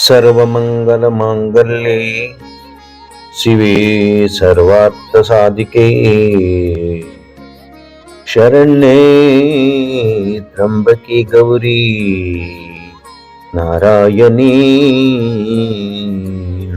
सर्वमङ्गलमाङ्गल्ये शिवे सर्वार्थसाधिके शरण्ये त्र्यम्बके गौरी नारायणी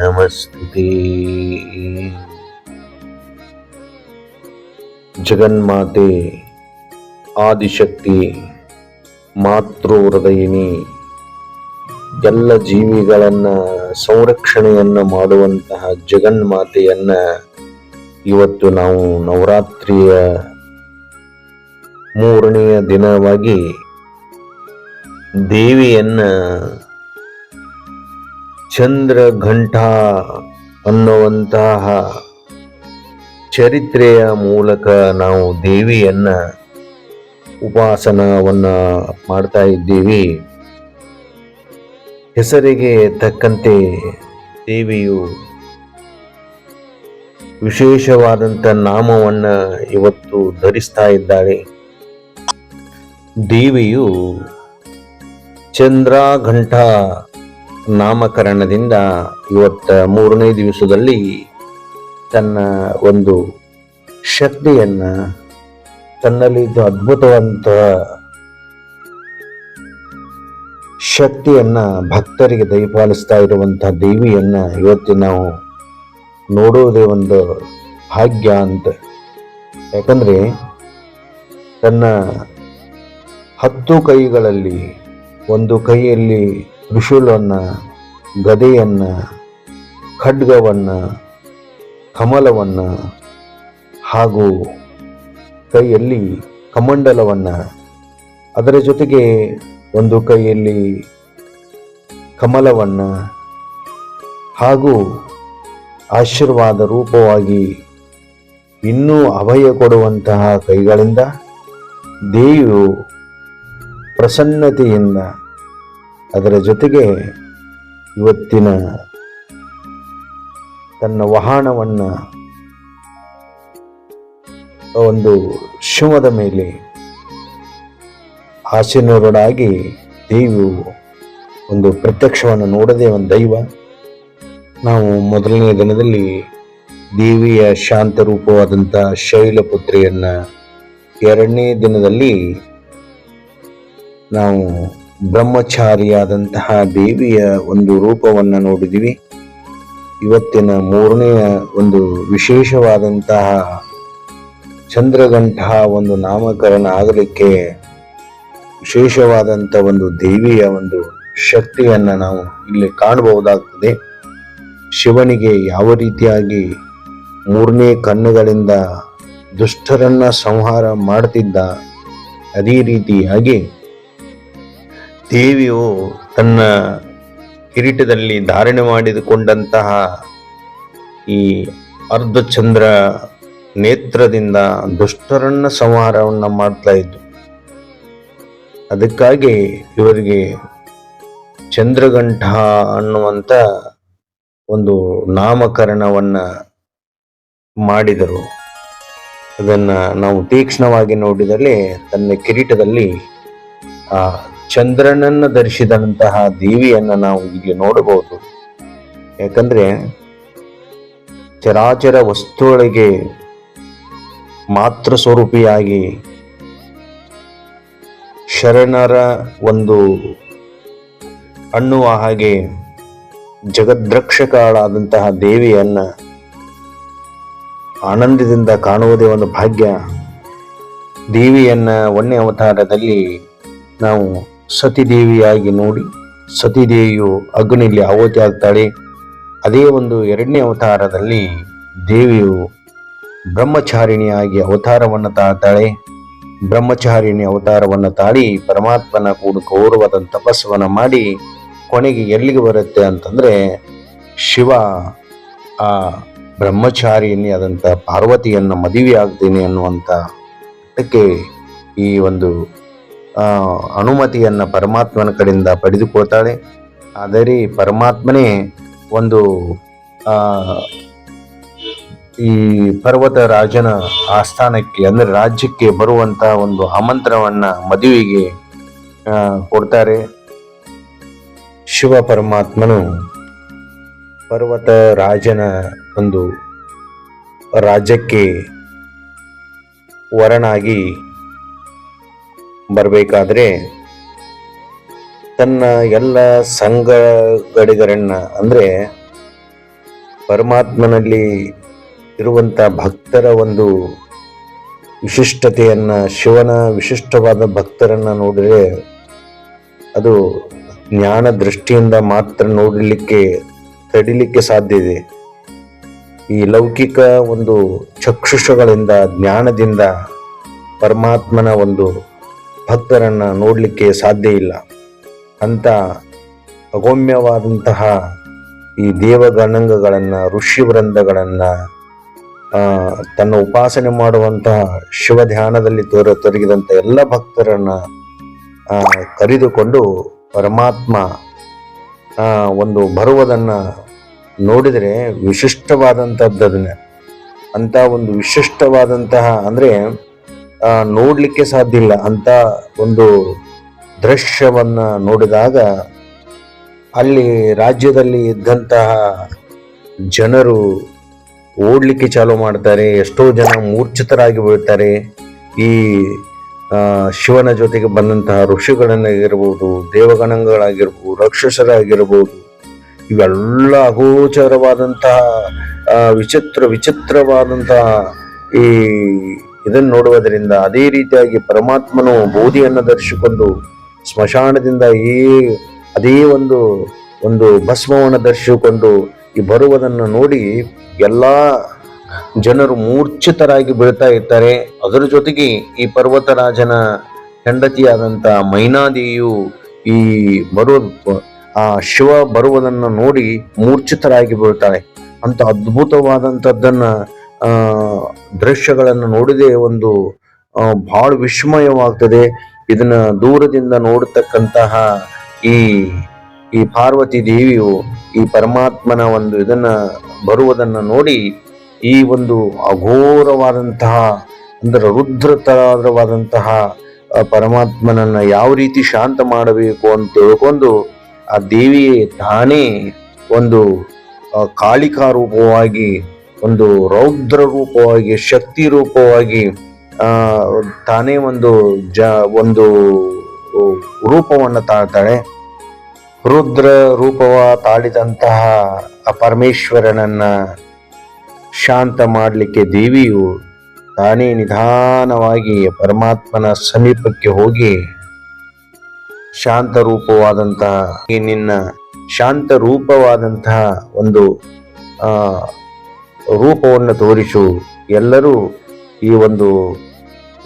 नमस्ते जगन्माते आदिशक्ति मातृहृदयिनी ಎಲ್ಲ ಜೀವಿಗಳನ್ನ ಸಂರಕ್ಷಣೆಯನ್ನ ಮಾಡುವಂತಹ ಜಗನ್ಮಾತೆಯನ್ನ ಇವತ್ತು ನಾವು ನವರಾತ್ರಿಯ ಮೂರನೆಯ ದಿನವಾಗಿ ದೇವಿಯನ್ನ ಚಂದ್ರ ಘಂಟ ಅನ್ನುವಂತಹ ಚರಿತ್ರೆಯ ಮೂಲಕ ನಾವು ದೇವಿಯನ್ನ ಉಪಾಸನವನ್ನ ಮಾಡ್ತಾ ಇದ್ದೀವಿ. ಹೆಸರಿಗೆ ತಕ್ಕಂತೆ ದೇವಿಯು ವಿಶೇಷವಾದಂಥ ನಾಮವನ್ನ ಇವತ್ತು ಧರಿಸ್ತಾ ಇದ್ದಾಳೆ. ದೇವಿಯು ಚಂದ್ರಾಘಂಠ ನಾಮಕರಣದಿಂದ ಇವತ್ತ ಮೂರನೇ ದಿವಸದಲ್ಲಿ ತನ್ನ ಒಂದು ಶಕ್ತಿಯನ್ನ ತನ್ನಲ್ಲಿ ಇದು ಅದ್ಭುತವಂತ ಶಕ್ತಿಯನ್ನ ಭಕ್ತರಿಗೆ ದಯಪಾಲಿಸ್ತಾ ಇರುವಂತಹ ದೇವಿಯನ್ನ ಇವತ್ತು ನಾವು ನೋಡುವುದೇ ಒಂದು ಭಾಗ್ಯ ಅಂತ. ಯಾಕಂದ್ರೆ ತನ್ನ ಹತ್ತು ಕೈಗಳಲ್ಲಿ ಒಂದು ಕೈಯಲ್ಲಿ ತ್ರಿಶೂಲವನ್ನು, ಗದೆಯನ್ನ, ಖಡ್ಗವನ್ನ, ಕಮಲವನ್ನ ಹಾಗೂ ಕೈಯಲ್ಲಿ ಕಮಂಡಲವನ್ನ ಅದರ ಜೊತೆಗೆ ಒಂದು ಕೈಯಲ್ಲಿ ಕಮಲವನ್ನ ಹಾಗೂ ಆಶೀರ್ವಾದ ರೂಪವಾಗಿ ಇನ್ನೂ ಅಭಯ ಕೊಡುವಂತಹ ಕೈಗಳಿಂದ ದೇವಿಯು ಪ್ರಸನ್ನತೆಯಿಂದ ಅದರ ಜೊತೆಗೆ ಇವತ್ತಿನ ತನ್ನ ವಾಹನವನ್ನು ಒಂದು ಶಿವದ ಮೇಲೆ ಆಸೀನರಾಗಿ ದೇವಿಯು ಒಂದು ಪ್ರತ್ಯಕ್ಷವನ್ನು ನೋಡದೆ ಒಂದು ದೈವ. ನಾವು ಮೊದಲನೇ ದಿನದಲ್ಲಿ ದೇವಿಯ ಶಾಂತ ರೂಪವಾದಂಥ ಶೈಲಪುತ್ರಿಯನ್ನ ಎರಡನೇ ದಿನದಲ್ಲಿ ನಾವು ಬ್ರಹ್ಮಚಾರಿಯಾದಂತಹ ದೇವಿಯ ಒಂದು ರೂಪವನ್ನು ನೋಡಿದ್ದೀವಿ ಇವತ್ತಿನ ಮೂರನೆಯ ಒಂದು ವಿಶೇಷವಾದಂತಹ ಚಂದ್ರಗಂಠ ಒಂದು ನಾಮಕರಣ ಆಗಲಿಕ್ಕೆ ವಿಶೇಷವಾದಂಥ ಒಂದು ದೇವಿಯ ಒಂದು ಶಕ್ತಿಯನ್ನು ನಾವು ಇಲ್ಲಿ ಕಾಣಬಹುದಾಗ್ತದೆ. ಶಿವನಿಗೆ ಯಾವ ರೀತಿಯಾಗಿ ಮೂರನೇ ಕಣ್ಣುಗಳಿಂದ ದುಷ್ಟರನ್ನ ಸಂಹಾರ ಮಾಡ್ತಿದ್ದ ಅದೇ ರೀತಿಯಾಗಿ ದೇವಿಯು ತನ್ನ ಕಿರೀಟದಲ್ಲಿ ಧಾರಣೆ ಮಾಡಿದುಕೊಂಡಂತಹ ಈ ಅರ್ಧಚಂದ್ರ ನೇತ್ರದಿಂದ ದುಷ್ಟರನ್ನ ಸಂಹಾರವನ್ನು ಮಾಡ್ತಾ ಇದ್ದು ಅದಕ್ಕಾಗಿ ಇವರಿಗೆ ಚಂದ್ರಗಂಠ ಅನ್ನುವಂಥ ಒಂದು ನಾಮಕರಣವನ್ನ ಮಾಡಿದರು. ಅದನ್ನ ನಾವು ತೀಕ್ಷ್ಣವಾಗಿ ನೋಡಿದಲ್ಲಿ ತನ್ನ ಕಿರೀಟದಲ್ಲಿ ಆ ಚಂದ್ರನನ್ನ ಧರಿಸಿದಂತಹ ದೇವಿಯನ್ನ ನಾವು ಇಲ್ಲಿ ನೋಡಬಹುದು. ಯಾಕಂದ್ರೆ ಚರಾಚರ ವಸ್ತುಗಳಿಗೆ ಮಾತೃ ಸ್ವರೂಪಿಯಾಗಿ ಶರಣರ ಒಂದು ಅನ್ನುವ ಹಾಗೆ ಜಗದ್ರಕ್ಷಕಾಳಾದಂತಹ ದೇವಿಯನ್ನ ಆನಂದದಿಂದ ಕಾಣುವುದೇ ಒಂದು ಭಾಗ್ಯ. ದೇವಿಯನ್ನ ಒಣ್ಣೆ ಅವತಾರದಲ್ಲಿ ನಾವು ಸತಿದೇವಿಯಾಗಿ ನೋಡಿ, ಸತಿದೇವಿಯು ಅಗ್ನಿಲಿ ಆಹುತಿ ಆಗ್ತಾಳೆ ಅದೇ ಒಂದು ಎರಡನೇ ಅವತಾರದಲ್ಲಿ ದೇವಿಯು ಬ್ರಹ್ಮಚಾರಿಣಿಯಾಗಿ ಅವತಾರವನ್ನು ತಾಳ್ತಾಳೆ. ಬ್ರಹ್ಮಚಾರಿಣಿ ಅವತಾರವನ್ನು ತಾಳಿ ಪರಮಾತ್ಮನ ಕೂಡ ಗೌರವದ ತಪಸ್ಸವನ್ನು ಮಾಡಿ ಕೊನೆಗೆ ಎಲ್ಲಿಗೆ ಬರುತ್ತೆ ಅಂತಂದರೆ ಶಿವ ಆ ಬ್ರಹ್ಮಚಾರಿಯನ್ನೇ ಆದಂಥ ಪಾರ್ವತಿಯನ್ನು ಮದುವೆ ಆಗ್ತೀನಿ ಅನ್ನುವಂಥ ಮಟ್ಟಕ್ಕೆ ಈ ಒಂದು ಅನುಮತಿಯನ್ನು ಪರಮಾತ್ಮನ ಕಡೆಯಿಂದ ಪಡೆದುಕೊಳ್ತಾಳೆ. ಆದರೆ ಪರಮಾತ್ಮನೇ ಒಂದು ಈ ಪರ್ವತ ರಾಜನ ಆಸ್ಥಾನಕ್ಕೆ, ಅಂದ್ರೆ ರಾಜ್ಯಕ್ಕೆ ಬರುವಂತ ಒಂದು ಆಮಂತ್ರಣವನ್ನ ಮದುವೆಗೆ ಕೊಡ್ತಾರೆ. ಶಿವ ಪರಮಾತ್ಮನು ಪರ್ವತ ರಾಜನ ಒಂದು ರಾಜ್ಯಕ್ಕೆ ವರನಾಗಿ ಬರಬೇಕಾದ್ರೆ ತನ್ನ ಎಲ್ಲ ಸಂಘಗಡಿಗರನ್ನ ಅಂದರೆ ಪರಮಾತ್ಮನಲ್ಲಿ ಇರುವಂಥ ಭಕ್ತರ ಒಂದು ವಿಶಿಷ್ಟತೆಯನ್ನು, ಶಿವನ ವಿಶಿಷ್ಟವಾದ ಭಕ್ತರನ್ನು ನೋಡಿದರೆ ಅದು ಜ್ಞಾನ ದೃಷ್ಟಿಯಿಂದ ಮಾತ್ರ ನೋಡಲಿಕ್ಕೆ, ತಡಿಲಿಕ್ಕೆ ಸಾಧ್ಯ ಇದೆ. ಈ ಲೌಕಿಕ ಒಂದು ಚಕ್ಷುಷಗಳಿಂದ, ಜ್ಞಾನದಿಂದ ಪರಮಾತ್ಮನ ಒಂದು ಭಕ್ತರನ್ನು ನೋಡಲಿಕ್ಕೆ ಸಾಧ್ಯ ಇಲ್ಲ. ಅಂತ ಅಗೌಮ್ಯವಾದಂತಹ ಈ ದೇವಗಣಾಂಗಗಳನ್ನು, ಋಷಿವೃಂದಗಳನ್ನು ತನ್ನ ಉಪಾಸನೆ ಮಾಡುವಂತಹ ಶಿವ ಧ್ಯಾನದಲ್ಲಿ ತೋರ ತೊರಗಿದಂಥ ಎಲ್ಲ ಭಕ್ತರನ್ನ ಕರೆದುಕೊಂಡು ಪರಮಾತ್ಮ ಒಂದು ಬರುವುದನ್ನ ನೋಡಿದರೆ ವಿಶಿಷ್ಟವಾದಂಥದ್ದನ್ನ ಅಂತ ಒಂದು ವಿಶಿಷ್ಟವಾದಂತಹ, ಅಂದ್ರೆ ನೋಡ್ಲಿಕ್ಕೆ ಸಾಧ್ಯ ಇಲ್ಲ. ಅಂತ ಒಂದು ದೃಶ್ಯವನ್ನು ನೋಡಿದಾಗ ಅಲ್ಲಿ ರಾಜ್ಯದಲ್ಲಿ ಇದ್ದಂತಹ ಜನರು ಓಡ್ಲಿಕ್ಕೆ ಚಾಲು ಮಾಡ್ತಾರೆ, ಎಷ್ಟೋ ಜನ ಮೂರ್ಛಿತರಾಗಿ ಬೀಳ್ತಾರೆ. ಈ ಶಿವನ ಜೊತೆಗೆ ಬಂದಂತಹ ಋಷಿಗಳನ್ನಾಗಿರ್ಬೋದು, ದೇವಗಣಗಳಾಗಿರ್ಬೋದು, ರಾಕ್ಷಸರಾಗಿರ್ಬೋದು, ಇವೆಲ್ಲ ಅಗೋಚರವಾದಂತಹ ವಿಚಿತ್ರ, ವಿಚಿತ್ರವಾದಂತಹ ಈ ಇದನ್ನು ನೋಡುವುದರಿಂದ ಅದೇ ರೀತಿಯಾಗಿ ಪರಮಾತ್ಮನು ಬೋಧಿಯನ್ನು ಧರಿಸಿಕೊಂಡು ಸ್ಮಶಾನದಿಂದ ಈ, ಅದೇ ಒಂದು ಒಂದು ಭಸ್ಮವನ್ನು ಧರಿಸಿಕೊಂಡು ಬರುವುದನ್ನು ನೋಡಿ ಎಲ್ಲ ಜನರು ಮೂರ್ಛಿತರಾಗಿ ಬೀಳ್ತಾ ಇರ್ತಾರೆ. ಅದರ ಜೊತೆಗೆ ಈ ಪರ್ವತರಾಜನ ಹೆಂಡತಿಯಾದಂಥ ಮೈನಾದಿಯು ಈ ಬರುವ, ಆ ಶಿವ ಬರುವುದನ್ನು ನೋಡಿ ಮೂರ್ಛಿತರಾಗಿ ಬೀಳ್ತಾಳೆ. ಅಂತ ಅದ್ಭುತವಾದಂಥದ್ದನ್ನು ದೃಶ್ಯಗಳನ್ನು ನೋಡಿದೆ ಒಂದು ಭಾಳ ವಿಸ್ಮಯವಾಗ್ತದೆ. ಇದನ್ನು ದೂರದಿಂದ ನೋಡತಕ್ಕಂತಹ ಈ ಈ ಪಾರ್ವತಿ ದೇವಿಯು ಈ ಪರಮಾತ್ಮನ ಒಂದು ಇದನ್ನ ಬರುವುದನ್ನು ನೋಡಿ ಈ ಒಂದು ಅಘೋರವಾದಂತಹ, ಅಂದ್ರೆ ರುದ್ರತರವಾದಂತಹ ಪರಮಾತ್ಮನನ್ನು ಯಾವ ರೀತಿ ಶಾಂತ ಮಾಡಬೇಕು ಅಂತ ತಿಳ್ಕೊಂಡು ಆ ದೇವಿಯೇ ತಾನೇ ಒಂದು ಕಾಳಿಕಾ ರೂಪವಾಗಿ, ಒಂದು ರೌದ್ರ ರೂಪವಾಗಿ, ಶಕ್ತಿ ರೂಪವಾಗಿ ತಾನೇ ಒಂದು ಜ, ಒಂದು ರೂಪವನ್ನು ತಾಳ್ತಾಳೆ. ರುದ್ರ ರೂಪವ ತಾಳಿದಂತಹ ಆ ಪರಮೇಶ್ವರನನ್ನ ಶಾಂತ ಮಾಡಲಿಕ್ಕೆ ದೇವಿಯು ತಾನೇ ನಿಧಾನವಾಗಿ ಪರಮಾತ್ಮನ ಸಮೀಪಕ್ಕೆ ಹೋಗಿ ಶಾಂತ ರೂಪವಾದಂತಹ ನಿನ್ನ ಶಾಂತ ರೂಪವಾದಂತಹ ಒಂದು ರೂಪವನ್ನು ತೋರಿಸು. ಎಲ್ಲರೂ ಈ ಒಂದು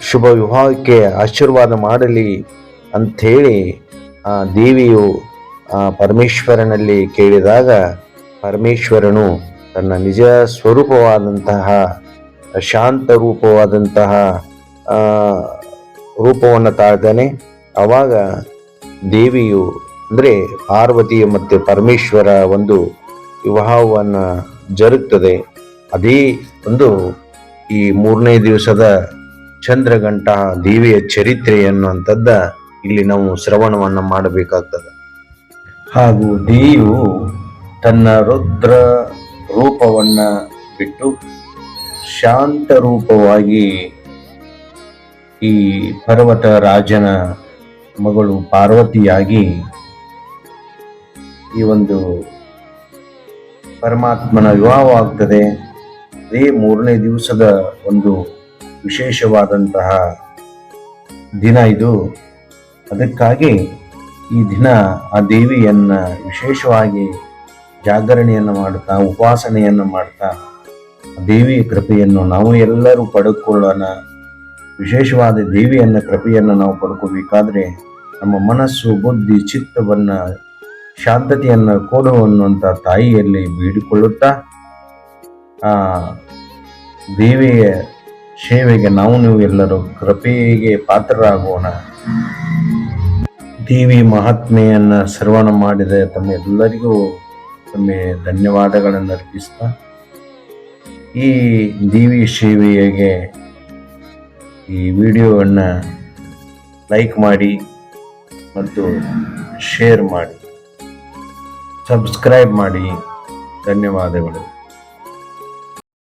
ಶುಭ ವಿವಾಹಕ್ಕೆ ಆಶೀರ್ವಾದ ಮಾಡಲಿ ಅಂಥೇಳಿ ಆ ದೇವಿಯು ಆ ಪರಮೇಶ್ವರನಲ್ಲಿ ಕೇಳಿದಾಗ ಪರಮೇಶ್ವರನು ತನ್ನ ನಿಜ ಸ್ವರೂಪವಾದಂತಹ, ಶಾಂತ ರೂಪವಾದಂತಹ ರೂಪವನ್ನು ತಾಳ್ತಾನೆ. ಆವಾಗ ದೇವಿಯು, ಅಂದರೆ ಪಾರ್ವತಿ ಮತ್ತು ಪರಮೇಶ್ವರ ಒಂದು ವಿವಾಹವನ್ನು ಜರುಗ್ತದೆ. ಅದೇ ಒಂದು ಈ ಮೂರನೇ ದಿವಸದ ಚಂದ್ರಗಂಟ ದೇವಿಯ ಚರಿತ್ರೆ ಅನ್ನುವಂಥದ್ದ ಇಲ್ಲಿ ನಾವು ಶ್ರವಣವನ್ನು ಮಾಡಬೇಕಾಗ್ತದೆ. ಹಾಗೂ ದೇವು ತನ್ನ ರುದ್ರ ರೂಪವನ್ನ ಬಿಟ್ಟು ಶಾಂತ ರೂಪವಾಗಿ ಈ ಪರ್ವತ ರಾಜನ ಮಗಳು ಪಾರ್ವತಿಯಾಗಿ ಈ ಒಂದು ಪರಮಾತ್ಮನ ವಿವಾಹವಾಗ್ತದೆ. ಅದೇ ಮೂರನೇ ದಿವಸದ ಒಂದು ವಿಶೇಷವಾದಂತಹ ದಿನ ಇದು. ಅದಕ್ಕಾಗಿ ಈ ದಿನ ಆ ದೇವಿಯನ್ನ ವಿಶೇಷವಾಗಿ ಜಾಗರಣೆಯನ್ನು ಮಾಡ್ತಾ, ಉಪಾಸನೆಯನ್ನು ಮಾಡ್ತಾ ದೇವಿಯ ಕೃಪೆಯನ್ನು ನಾವು ಎಲ್ಲರೂ ಪಡೆದುಕೊಳ್ಳೋಣ ವಿಶೇಷವಾದ ದೇವಿಯನ್ನ ಕೃಪೆಯನ್ನು ನಾವು ಪಡ್ಕೋಬೇಕಾದ್ರೆ ನಮ್ಮ ಮನಸ್ಸು, ಬುದ್ಧಿ, ಚಿತ್ತವನ್ನು, ಶಾಂತತೆಯನ್ನು ಕೊಡು ಅನ್ನುವಂಥ ತಾಯಿಯಲ್ಲಿ ಬೇಡಿಕೊಳ್ಳುತ್ತಾ, ಆ ದೇವಿಯ ಸೇವೆಗೆ ನಾವು ನೀವು ಎಲ್ಲರೂ ಕೃಪೆಗೆ ಪಾತ್ರರಾಗೋಣ. ದೇವಿ ಮಹಾತ್ಮೆಯನ್ನ ಶ್ರವಣ ಮಾಡಿದ. ತಮ್ಮ ಎಲ್ಲರಿಗೂ ತಮ್ಮ ಧನ್ಯವಾದಗಳನ್ನು ಅರ್ಪಿಸ್ತಾ, ಈ ದೇವಿ ಸೇವೆಗೆ ಈ ವಿಡಿಯೋವನ್ನು ಲೈಕ್ ಮಾಡಿ ಮತ್ತು ಶೇರ್ ಮಾಡಿ. ಸಬ್ಸ್ಕ್ರೈಬ್ ಮಾಡಿ. ಧನ್ಯವಾದಗಳು.